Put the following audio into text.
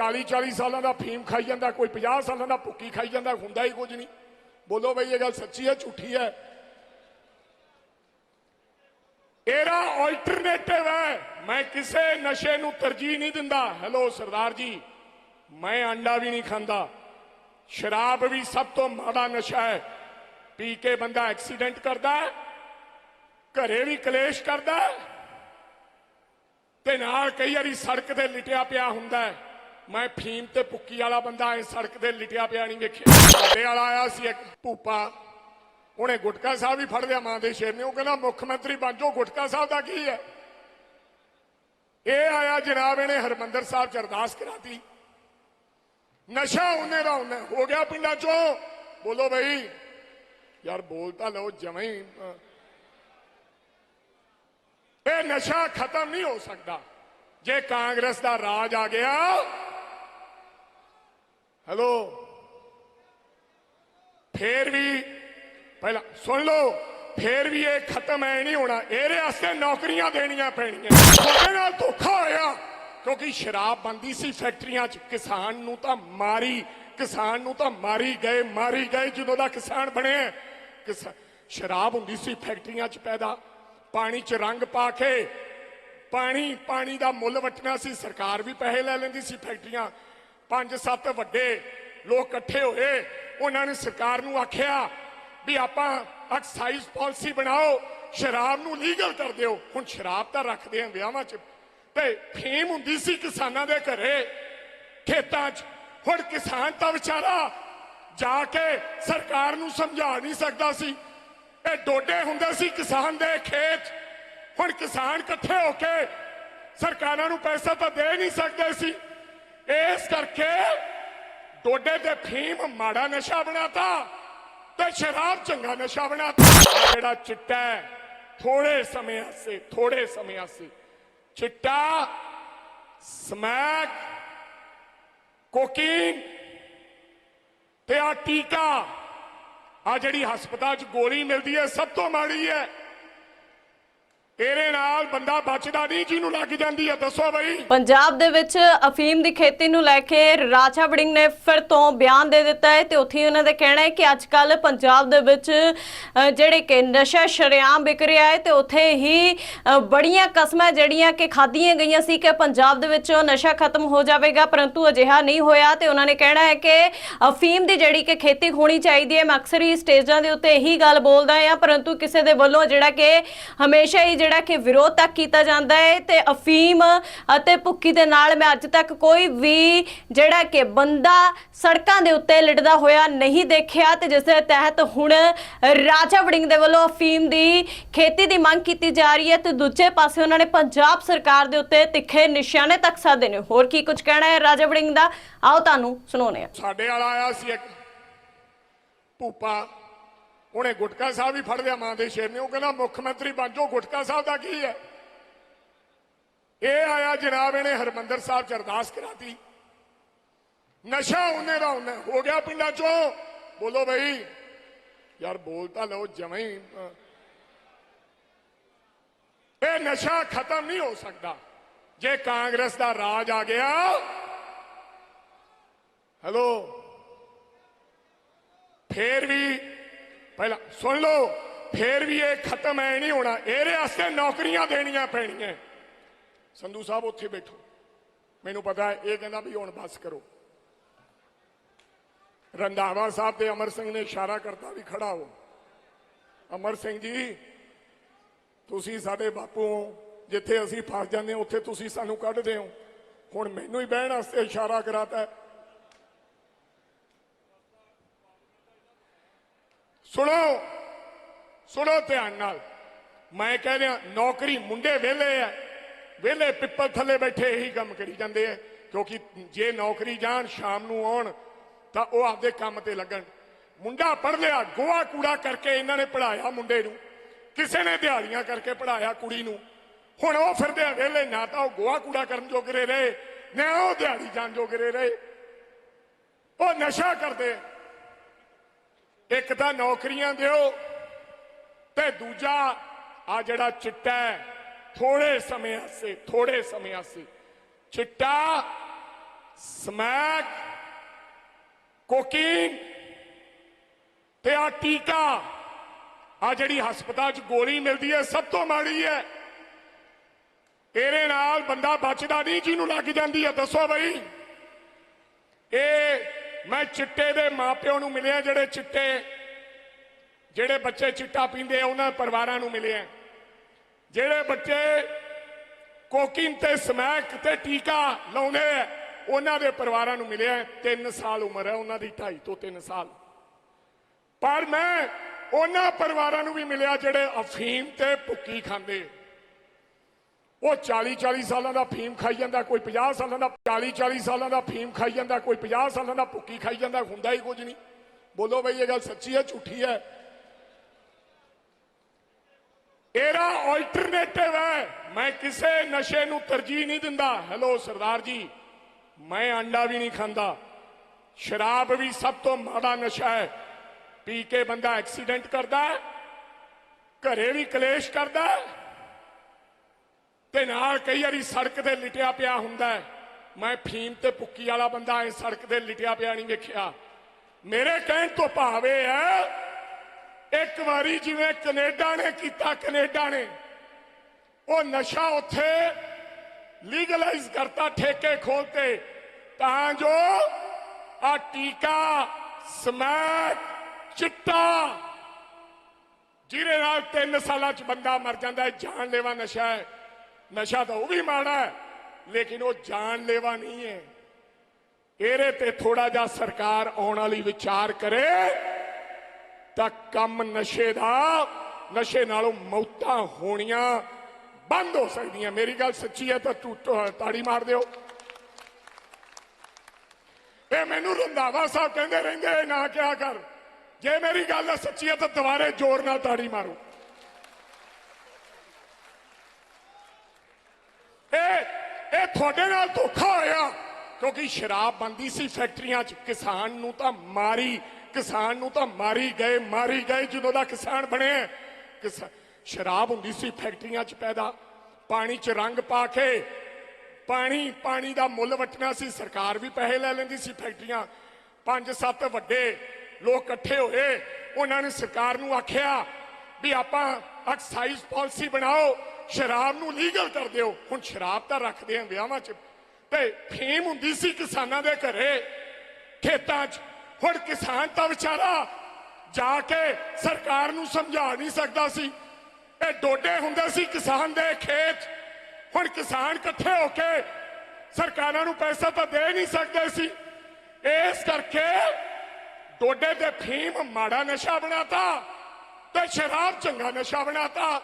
40 40 ਸਾਲਾਂ ਦਾ ਫੀਮ ਖਾਈ ਜਾਂਦਾ, ਕੋਈ 50 ਸਾਲਾਂ ਦਾ ਭੁੱਕੀ ਖਾਈ ਜਾਂਦਾ, ਹੁੰਦਾ ਹੀ ਕੁਝ ਨਹੀਂ। ਬੋਲੋ ਬਈ, ਇਹ ਗੱਲ ਸੱਚੀ ਹੈ, ਝੂਠੀ ਹੈ? ਇਹਦਾ ਆਲਟਰਨੇਟਿਵ ਹੈ। ਮੈਂ ਕਿਸੇ ਨਸ਼ੇ ਨੂੰ ਤਰਜੀਹ ਨਹੀਂ ਦਿੰਦਾ। ਹੈਲੋ ਸਰਦਾਰ ਜੀ, ਮੈਂ ਅੰਡਾ ਵੀ ਨਹੀਂ ਖਾਂਦਾ। ਸ਼ਰਾਬ ਵੀ ਸਭ ਤੋਂ ਮਾੜਾ ਨਸ਼ਾ ਹੈ। ਪੀ ਕੇ ਬੰਦਾ ਐਕਸੀਡੈਂਟ ਕਰਦਾ, ਘਰੇ ਵੀ ਕਲੇਸ਼ ਕਰਦਾ, ਤੇ ਨਾਲ ਕਈ ਵਾਰੀ ਸੜਕ ਤੇ ਲਿਟਿਆ ਪਿਆ ਹੁੰਦਾ ਹੈ। ਮੈਂ ਫੀਮ ਤੇ ਪੁੱਕੀ ਵਾਲਾ ਬੰਦਾ ਐ ਸੜਕ ਤੇ ਲਿਟਿਆ ਪਿਆ ਨਹੀਂ ਵੇਖਿਆ। ਸਾਡੇ ਵਾਲਾ ਆਇਆ ਸੀ ਇੱਕ ਭੂਪਾ। ਉਹਨੇ ਗੁਟਕਾ ਸਾਹਿਬ ਹੀ ਫੜ ਲਿਆ, ਮਾਂ ਦੇ ਸ਼ੇਰ ਨੇ। ਉਹ ਕਹਿੰਦਾ, ਮੁੱਖ ਮੰਤਰੀ ਬਣ ਜਾਓ, ਗੁਟਕਾ ਸਾਹਿਬ ਦਾ ਕੀ ਹੈ? ਇਹ ਆਇਆ ਜਨਾਬ, ਇਹਨੇ ਹਰਮੰਦਰ ਸਾਹਿਬ ਚ ਅਰਦਾਸ ਕਰਾਤੀ। ਨਸ਼ਾ ਉਹਨੇ ਦਾ ਉਹਨੇ ਹੋ ਗਿਆ ਪਿੰਡਾਂ ਚੋਂ। ਬੋਲੋ ਬਈ, ਯਾਰ ਬੋਲ ਤਾਂ ਲਓ ਜਮਾਂ ਇਹ ਨਸ਼ਾ ਖਤਮ ਨਹੀਂ ਹੋ ਸਕਦਾ। ਜੇ ਕਾਂਗਰਸ ਦਾ ਰਾਜ ਆ ਗਿਆ ਹੈਲੋ। ਫੇਰ ਵੀ ਪਹਿਲਾਂ ਸੁਣ ਲਓ, ਫੇਰ ਵੀ ਇਹ ਖਤਮ ਐ ਨਹੀਂ ਹੋਣਾ। ਇਹਦੇ ਵਾਸਤੇ ਨੌਕਰੀਆਂ ਦੇਣੀਆਂ ਪੈਣੀਆਂ। ਤੁਹਾਡੇ ਨਾਲ ਧੋਖਾ ਹੋਇਆ। ਕਿਉਂਕਿ ਸ਼ਰਾਬ ਬੰਦੀ ਸੀ ਫੈਕਟਰੀਆਂ 'ਚ। ਕਿਸਾਨ ਨੂੰ ਤਾਂ ਮਾਰੀ, ਕਿਸਾਨ ਨੂੰ ਤਾਂ ਮਾਰੀ ਗਏ ਮਾਰੀ ਗਏ ਜਦੋਂ ਦਾ ਕਿਸਾਨ ਬਣਿਆ। ਕਿਸਾ- ਸ਼ਰਾਬ ਹੁੰਦੀ ਸੀ ਫੈਕਟਰੀਆਂ 'ਚ ਪੈਦਾ। ਪਾਣੀ 'ਚ ਰੰਗ ਪਾ ਕੇ, ਪਾਣੀ ਪਾਣੀ ਦਾ ਮੁੱਲ ਵਟਣਾ ਸੀ। ਸਰਕਾਰ ਵੀ ਪੈਸੇ ਲੈ ਲੈਂਦੀ ਸੀ ਫੈਕਟਰੀਆਂ। ਪੰਜ ਸੱਤ ਵੱਡੇ ਲੋਕ ਇਕੱਠੇ ਹੋਏ, ਉਹਨਾਂ ਨੇ ਸਰਕਾਰ ਨੂੰ ਆਖਿਆ ਵੀ ਆਪਾਂ ਐਕਸਾਈਜ਼ ਪਾਲਿਸੀ ਬਣਾਓ, ਸ਼ਰਾਬ ਨੂੰ ਲੀਗਲ ਕਰ ਦਿਓ। ਹੁਣ ਸ਼ਰਾਬ ਤਾਂ ਰੱਖਦੇ ਆ ਵਿਆਹਾਂ 'ਚ। ਤੇ ਫੀਮ ਹੁੰਦੀ ਸੀ ਕਿਸਾਨਾਂ ਦੇ ਘਰੇ, ਖੇਤਾਂ 'ਚ। ਹੁਣ ਕਿਸਾਨ ਤਾਂ ਵਿਚਾਰਾ ਜਾ ਕੇ ਸਰਕਾਰ ਨੂੰ ਸਮਝਾ ਨਹੀਂ ਸਕਦਾ ਸੀ। ਇਹ ਡੋਡੇ ਹੁੰਦੇ ਸੀ ਕਿਸਾਨ ਦੇ ਖੇਤ। ਹੁਣ ਕਿਸਾਨ ਇਕੱਠੇ ਹੋ ਕੇ ਸਰਕਾਰਾਂ ਨੂੰ ਪੈਸਾ ਤਾਂ ਦੇ ਨਹੀਂ ਸਕਦੇ ਸੀ। ਇਸ ਕਰਕੇ ਡੋਡੇ ਤੇ ਫੀਮ ਮਾੜਾ ਨਸ਼ਾ ਬਣਾਤਾ ਤੇ ਸ਼ਰਾਬ ਚੰਗਾ ਨਸ਼ਾ ਬਣਾਤਾ। ਆਹ ਜਿਹੜਾ ਚਿੱਟਾ ਥੋੜੇ ਸਮੇਂ ਆਸੇ ਥੋੜੇ ਸਮੇਂ ਆਸੇ ਚਿੱਟਾ, ਸਮੈਕ, ਕੋਕੀਨ ਤੇ ਆ ਟੀਕਾ ਆ ਜਿਹੜੀ ਹਸਪਤਾਲ 'ਚ ਗੋਲੀ ਮਿਲਦੀ ਹੈ, ਸਭ ਤੋਂ ਮਾੜੀ ਹੈ। ਇਹਦੇ ਨਾਲ ਬੰਦਾ ਬਚਦਾ ਨਹੀਂ ਜਿਹਨੂੰ ਲੱਗ ਜਾਂਦੀ ਹੈ ਦੱਸੋ ਬਈ। ਪੰਜਾਬ ਦੇ ਵਿੱਚ ਅਫੀਮ ਦੀ ਖੇਤੀ ਨੂੰ ਲੈ ਕੇ ਰਾਜਾ ਵੜਿੰਗ ਨੇ ਫਿਰ ਤੋਂ ਬਿਆਨ ਦੇ ਦਿੱਤਾ ਹੈ ਤੇ ਉੱਥੇ ਉਹਨਾਂ ਦਾ ਕਹਿਣਾ ਹੈ ਕਿ ਅੱਜ ਕੱਲ ਪੰਜਾਬ ਦੇ ਵਿੱਚ ਅ, ਜਿਹੜੇ ਕਿ ਨਸ਼ਾ ਸ਼ਰੇਆਮ ਵਿਕ ਰਿਹਾ ਹੈ ਤੇ ਉੱਥੇ ਹੀ ਅ, ਬੜੀਆਂ ਕਸਮਾਂ ਜਿਹੜੀਆਂ ਕਿ ਖਾਧੀਆਂ ਗਈਆਂ ਸੀ ਕਿ ਪੰਜਾਬ ਦੇ ਵਿੱਚੋਂ ਨਸ਼ਾ ਖਤਮ ਹੋ ਜਾਵੇਗਾ ਪਰੰਤੂ ਅਜਿਹਾ ਨਹੀਂ ਹੋਇਆ ਤੇ ਉਹਨਾਂ ਨੇ ਕਹਿਣਾ ਹੈ ਕਿ ਅਫੀਮ ਦੀ ਜਿਹੜੀ ਕਿ ਖੇਤੀ ਹੋਣੀ ਚਾਹੀਦੀ ਹੈ ਮੈਂ ਅਕਸਰ ਹੀ ਸਟੇਜਾਂ ਦੇ ਉੱਤੇ ਇਹੀ ਗੱਲ ਬੋਲਦਾ ਹਾਂ ਪਰੰਤੂ ਕਿਸੇ ਦੇ ਵੱਲੋਂ ਜਿਹੜਾ ਕਿ ਹਮੇਸ਼ਾ ਹੀ ਜਿਹੜਾ ਕਿ ਵਿਰੋਧ ਤੱਕ ਕੀਤਾ ਜਾਂਦਾ ਹੈ ਤੇ ਅਫੀਮ ਅਤੇ ਭੁੱਕੀ ਦੇ ਨਾਲ ਮੈਂ ਅੱਜ ਤੱਕ ਕੋਈ ਵੀ ਜਿਹੜਾ ਕਿ ਬੰਦਾ ਸੜਕਾਂ ਦੇ ਉੱਤੇ ਲਿਟਦਾ ਹੋਇਆ ਨਹੀਂ ਦੇਖਿਆ ਤੇ ਜਿਸ ਦੇ ਤਹਿਤ ਹੁਣ ਰਾਜਾ ਵੜਿੰਗ ਦੇ ਵੱਲੋਂ ਅਫੀਮ ਦੀ ਖੇਤੀ ਦੀ ਮੰਗ ਕੀਤੀ ਜਾ ਰਹੀ ਹੈ ਤੇ ਦੂਜੇ ਪਾਸੇ ਉਹਨਾਂ ਨੇ ਪੰਜਾਬ ਸਰਕਾਰ ਦੇ ਉੱਤੇ ਤਿੱਖੇ ਨਿਸ਼ਾਨੇ ਤੱਕ ਸਾਧੇ ਨੇ ਹੋਰ ਕੀ ਕੁਝ ਕਹਿਣਾ ਹੈ ਰਾਜਾ ਵੜਿੰਗ ਦਾ? ਆਓ ਤੁਹਾਨੂੰ ਸੁਣਾਉਂਦੇ ਆ ਸਾਡੇ ਵਾਲਾ ਆਇਆ ਸੀ ਇੱਕ ਭੂਪਾ ਉਹਨੇ ਗੁਟਕਾ ਸਾਹਿਬ ਵੀ ਫੜ ਲਿਆ, ਮਾਂ ਦੇ ਸ਼ੇਰ ਨੇ। ਉਹ ਕਹਿੰਦਾ, ਮੁੱਖ ਮੰਤਰੀ ਬਣ ਜਾਓ, ਗੁਟਕਾ ਸਾਹਿਬ ਦਾ ਕੀ ਹੈ? ਇਹ ਆਇਆ ਜਨਾਬ, ਇਹਨੇ ਹਰਮੰਦਰ ਸਾਹਿਬ ਚ ਅਰਦਾਸ ਕਰਾਤੀ। ਨਸ਼ਾ ਉਹਨੇ ਦਾ ਉਹਨੇ, ਹੋ ਗਿਆ ਪਿੰਡਾਂ ਚੋਂ। ਬੋਲੋ ਬਈ, ਯਾਰ ਬੋਲ ਤਾਂ ਲਓ, ਜਮਾਂ ਹੀ ਇਹ ਨਸ਼ਾ ਖਤਮ ਨਹੀਂ ਹੋ ਸਕਦਾ। ਜੇ ਕਾਂਗਰਸ ਦਾ ਰਾਜ ਆ ਗਿਆ। ਹੈਲੋ। ਫੇਰ ਵੀ ਪਹਿਲਾਂ ਸੁਣ ਲਓ, ਫੇਰ ਵੀ ਇਹ ਖਤਮ ਐ ਨਹੀਂ ਹੋਣਾ। ਇਹਦੇ ਵਾਸਤੇ ਨੌਕਰੀਆਂ ਦੇਣੀਆਂ ਪੈਣੀਆਂ। ਸੰਧੂ ਸਾਹਿਬ ਉੱਥੇ ਬੈਠੋ। ਮੈਨੂੰ ਪਤਾ ਹੈ, ਇਹ ਕਹਿੰਦਾ ਵੀ ਹੁਣ ਬਸ ਕਰੋ। ਰੰਧਾਵਾ ਸਾਹਿਬ ਤੇ ਅਮਰ ਸਿੰਘ ਨੇ ਇਸ਼ਾਰਾ ਕਰਤਾ ਵੀ ਖੜਾ ਹੋ। ਅਮਰ ਸਿੰਘ ਜੀ, ਤੁਸੀਂ ਸਾਡੇ ਬਾਪੂ ਹੋ। ਜਿੱਥੇ ਅਸੀਂ ਫਸ ਜਾਂਦੇ ਹਾਂ, ਉੱਥੇ ਤੁਸੀਂ ਸਾਨੂੰ ਕੱਢਦੇ ਹੋ। ਹੁਣ ਮੈਨੂੰ ਹੀ ਬਹਿਣ ਵਾਸਤੇ ਇਸ਼ਾਰਾ ਕਰਾਤਾ ਸੁਣੋ ਸੁਣੋ ਧਿਆਨ ਨਾਲ। ਮੈਂ ਕਹਿ ਰਿਹਾ, ਨੌਕਰੀ ਮੁੰਡੇ ਵਿਹਲੇ ਆ। ਵਿਹਲੇ ਪਿੱਪਲ ਥੱਲੇ ਬੈਠੇ ਇਹੀ ਕੰਮ ਕਰੀ ਜਾਂਦੇ ਆ। ਕਿਉਂਕਿ ਜੇ ਨੌਕਰੀ ਜਾਣ, ਸ਼ਾਮ ਨੂੰ ਆਉਣ, ਤਾਂ ਉਹ ਆਪਦੇ ਕੰਮ ਤੇ ਲੱਗਣ। ਮੁੰਡਾ ਪੜ ਲਿਆ, ਗੋਆ ਕੂੜਾ ਕਰਕੇ ਇਹਨਾਂ ਨੇ ਪੜਾਇਆ ਮੁੰਡੇ ਨੂੰ। ਕਿਸੇ ਨੇ ਦਿਹਾੜੀਆਂ ਕਰਕੇ ਪੜਾਇਆ ਕੁੜੀ ਨੂੰ। ਹੁਣ ਉਹ ਫਿਰਦੇ ਆ ਵਿਹਲੇ, ਨਾ ਤਾਂ ਉਹ ਗੋਆ ਕੂੜਾ ਕਰਨ ਜੋਗਰੇ ਰਹੇ, ਨਾ ਉਹ ਦਿਹਾੜੀ ਜਾਣ ਜੋਗਰੇ ਰਹੇ। ਉਹ ਨਸ਼ਾ ਕਰਦੇ ਇੱਕ ਤਾਂ ਨੌਕਰੀਆਂ ਦਿਓ ਤੇ ਦੂਜਾ ਆ ਜਿਹੜਾ ਚਿੱਟਾ ਥੋੜੇ ਸਮੇਂ ਆਸੇ ਥੋੜੇ ਸਮੇਂ ਆਸੇ ਚਿੱਟਾ, ਸਮੈਕ, ਕੋਕੀਨ ਤੇ ਆ ਟੀਕਾ ਆ ਜਿਹੜੀ ਹਸਪਤਾਲ 'ਚ ਗੋਲੀ ਮਿਲਦੀ ਹੈ, ਸਭ ਤੋਂ ਮਾੜੀ ਹੈ। ਇਹਦੇ ਨਾਲ ਬੰਦਾ ਬਚਦਾ ਨਹੀਂ, ਜਿਹਨੂੰ ਲੱਗ ਜਾਂਦੀ ਹੈ, ਦੱਸੋ ਬਈ। ਇਹ ਮੈਂ ਚਿੱਟੇ ਦੇ ਮਾਪਿਆਂ ਨੂੰ ਮਿਲਿਆ ਜਿਹੜੇ ਚਿੱਟੇ, ਜਿਹੜੇ ਬੱਚੇ ਚਿੱਟਾ ਪੀਂਦੇ ਆ, ਉਹਨਾਂ ਪਰਿਵਾਰਾਂ ਨੂੰ ਮਿਲਿਆ। ਜਿਹੜੇ ਬੱਚੇ ਕੋਕਿਨ ਤੇ ਸਮੈਕ ਤੇ ਟੀਕਾ ਲਾਉਂਦੇ ਆ, ਉਹਨਾਂ ਦੇ ਪਰਿਵਾਰਾਂ ਨੂੰ ਮਿਲਿਆ। 3 ਸਾਲ ਉਮਰ ਹੈ, ਉਹਨਾਂ ਦੀ 2.5 ਤੋਂ 3 ਸਾਲ। ਪਰ ਮੈਂ ਉਹਨਾਂ ਪਰਿਵਾਰਾਂ ਨੂੰ ਵੀ ਮਿਲਿਆ ਜਿਹੜੇ ਅਫੀਮ ਤੇ ਭੁੱਕੀ ਖਾਂਦੇ ਉਹ 40 40 ਸਾਲਾਂ ਦਾ ਫੀਮ ਖਾਈ ਜਾਂਦਾ, ਕੋਈ 50 ਸਾਲਾਂ ਦਾ 40 40 ਸਾਲਾਂ ਦਾ ਫੀਮ ਖਾਈ ਜਾਂਦਾ, ਕੋਈ 50 ਸਾਲਾਂ ਦਾ ਭੁੱਕੀ ਖਾਈ ਜਾਂਦਾ, ਹੁੰਦਾ ਹੀ ਕੁਝ ਨਹੀਂ। ਬੋਲੋ ਬਈ, ਇਹ ਗੱਲ ਸੱਚੀ ਹੈ, ਝੂਠੀ ਹੈ? ਇਹਦਾ ਆਲਟਰਨੇਟਿਵ ਹੈ। ਮੈਂ ਕਿਸੇ ਨਸ਼ੇ ਨੂੰ ਤਰਜੀਹ ਨਹੀਂ ਦਿੰਦਾ। ਹੈਲੋ ਸਰਦਾਰ ਜੀ, ਮੈਂ ਅੰਡਾ ਵੀ ਨਹੀਂ ਖਾਂਦਾ। ਸ਼ਰਾਬ ਵੀ ਸਭ ਤੋਂ ਮਾੜਾ ਨਸ਼ਾ ਹੈ। ਪੀ ਕੇ ਬੰਦਾ ਐਕਸੀਡੈਂਟ ਕਰਦਾ, ਘਰੇ ਵੀ ਕਲੇਸ਼ ਕਰਦਾ। ਤੇ ਨਾਲ ਕਈ ਵਾਰੀ ਸੜਕ ਤੇ ਲਿਟਿਆ ਪਿਆ ਹੁੰਦਾ ਮੈਂ ਫੀਮ ਤੇ ਪੁੱਕੀ ਵਾਲਾ ਬੰਦਾ ਐ ਸੜਕ ਤੇ ਲਿਟਿਆ ਪਿਆ ਨਹੀਂ ਵੇਖਿਆ। ਮੇਰੇ ਕਹਿਣ ਤੋਂ ਭਾਵੇਂ ਹੈ, ਇੱਕ ਵਾਰੀ ਜਿਵੇਂ ਕੈਨੇਡਾ ਨੇ ਕੀਤਾ, ਕੈਨੇਡਾ ਨੇ, ਉਹ ਨਸ਼ਾ ਉੱਥੇ ਲੀਗਲਾਈਜ਼ ਕਰਤਾ ਠੇਕੇ ਖੋਲਤੇ ਤਾਂ। ਜੋ ਆ ਟੀਕਾ, ਸਮੈਕ, ਚਿੱਟਾ, ਜਿਹਦੇ ਨਾਲ 3 ਸਾਲਾਂ ਚ ਬੰਦਾ ਮਰ ਜਾਂਦਾ ਹੈ, ਜਾਨਲੇਵਾ ਨਸ਼ਾ ਹੈ। ਨਸ਼ਾ ਤਾਂ ਉਹ ਵੀ ਮਾੜਾ ਹੈ, ਲੇਕਿਨ ਉਹ ਜਾਨਲੇਵਾ ਨਹੀਂ ਹੈ। ਇਹਦੇ ਤੇ ਥੋੜਾ ਜਿਹਾ ਸਰਕਾਰ ਆਉਣ ਵਾਲੀ ਵਿਚਾਰ ਕਰੇ, ਤਾਂ ਕੰਮ ਨਸ਼ੇ ਦਾ, ਨਸ਼ੇ ਨਾਲੋਂ ਮੌਤਾਂ ਹੋਣੀਆਂ ਬੰਦ ਹੋ ਸਕਦੀਆਂ। ਮੇਰੀ ਗੱਲ ਸੱਚੀ ਹੈ, ਤਾਂ ਤੂੰ ਤਾੜੀ ਮਾਰ ਦਿਓ। ਇਹ ਮੈਨੂੰ ਰੰਧਾਵਾ ਸਾਹਿਬ ਕਹਿੰਦੇ ਰਹਿੰਦੇ, ਇਹ ਨਾ ਕਿਹਾ ਕਰ। ਜੇ ਮੇਰੀ ਗੱਲ ਸੱਚੀ ਹੈ, ਤਾਂ ਦੁਬਾਰੇ ਜ਼ੋਰ ਨਾਲ ਤਾੜੀ ਮਾਰੋ। ਇਹ ਇਹ ਤੁਹਾਡੇ ਨਾਲ ਧੋਖਾ ਹੋਇਆ। ਕਿਉਂਕਿ ਸ਼ਰਾਬ ਬੰਦੀ ਸੀ ਫੈਕਟਰੀਆਂ 'ਚ। ਕਿਸਾਨ ਨੂੰ ਤਾਂ ਮਾਰੀ, ਕਿਸਾਨ ਨੂੰ ਤਾਂ ਮਾਰੀ ਗਏ ਮਾਰੀ ਗਏ ਜਦੋਂ ਦਾ ਕਿਸਾਨ ਬਣਿਆ ਸ਼ਰਾਬ ਹੁੰਦੀ ਸੀ ਫੈਕਟਰੀਆਂ 'ਚ ਪੈਦਾ। ਪਾਣੀ 'ਚ ਰੰਗ ਪਾ ਕੇ, ਪਾਣੀ ਪਾਣੀ ਦਾ ਮੁੱਲ ਵਟਣਾ ਸੀ। ਸਰਕਾਰ ਵੀ ਪੈਸੇ ਲੈ ਲੈਂਦੀ ਸੀ ਫੈਕਟਰੀਆਂ। ਪੰਜ ਸੱਤ ਵੱਡੇ ਲੋਕ ਇਕੱਠੇ ਹੋਏ। ਉਹਨਾਂ ਨੇ ਸਰਕਾਰ ਨੂੰ ਆਖਿਆ ਵੀ ਆਪਾਂ ਐਕਸਾਈਜ਼ ਪਾਲਿਸੀ ਬਣਾਓ, ਸ਼ਰਾਬ ਨੂੰ ਲੀਗਲ ਕਰ ਦਿਓ। ਹੁਣ ਸ਼ਰਾਬ ਤਾਂ ਰੱਖਦੇ ਆ ਵਿਆਹਾਂ 'ਚ। ਤੇ ਫੀਮ ਹੁੰਦੀ ਸੀ ਕਿਸਾਨਾਂ ਦੇ ਘਰੇ, ਖੇਤਾਂ 'ਚ। ਹੁਣ ਕਿਸਾਨ ਤਾਂ ਵਿਚਾਰਾ ਜਾ ਕੇ ਸਰਕਾਰ ਨੂੰ ਸਮਝਾ ਨਹੀਂ ਸਕਦਾ ਸੀ। ਇਹ ਡੋਡੇ ਹੁੰਦੇ ਸੀ ਕਿਸਾਨ ਦੇ ਖੇਤ। ਹੁਣ ਕਿਸਾਨ ਇਕੱਠੇ ਹੋ ਕੇ ਸਰਕਾਰਾਂ ਨੂੰ ਪੈਸਾ ਤਾਂ ਦੇ ਨਹੀਂ ਸਕਦੇ ਸੀ। ਇਸ ਕਰਕੇ ਡੋਡੇ ਤੇ ਫੀਮ ਮਾੜਾ ਨਸ਼ਾ ਬਣਾਤਾ। ਤੇ ਸ਼ਰਾਬ ਚੰਗਾ ਨਸ਼ਾ ਬਣਾਤਾ।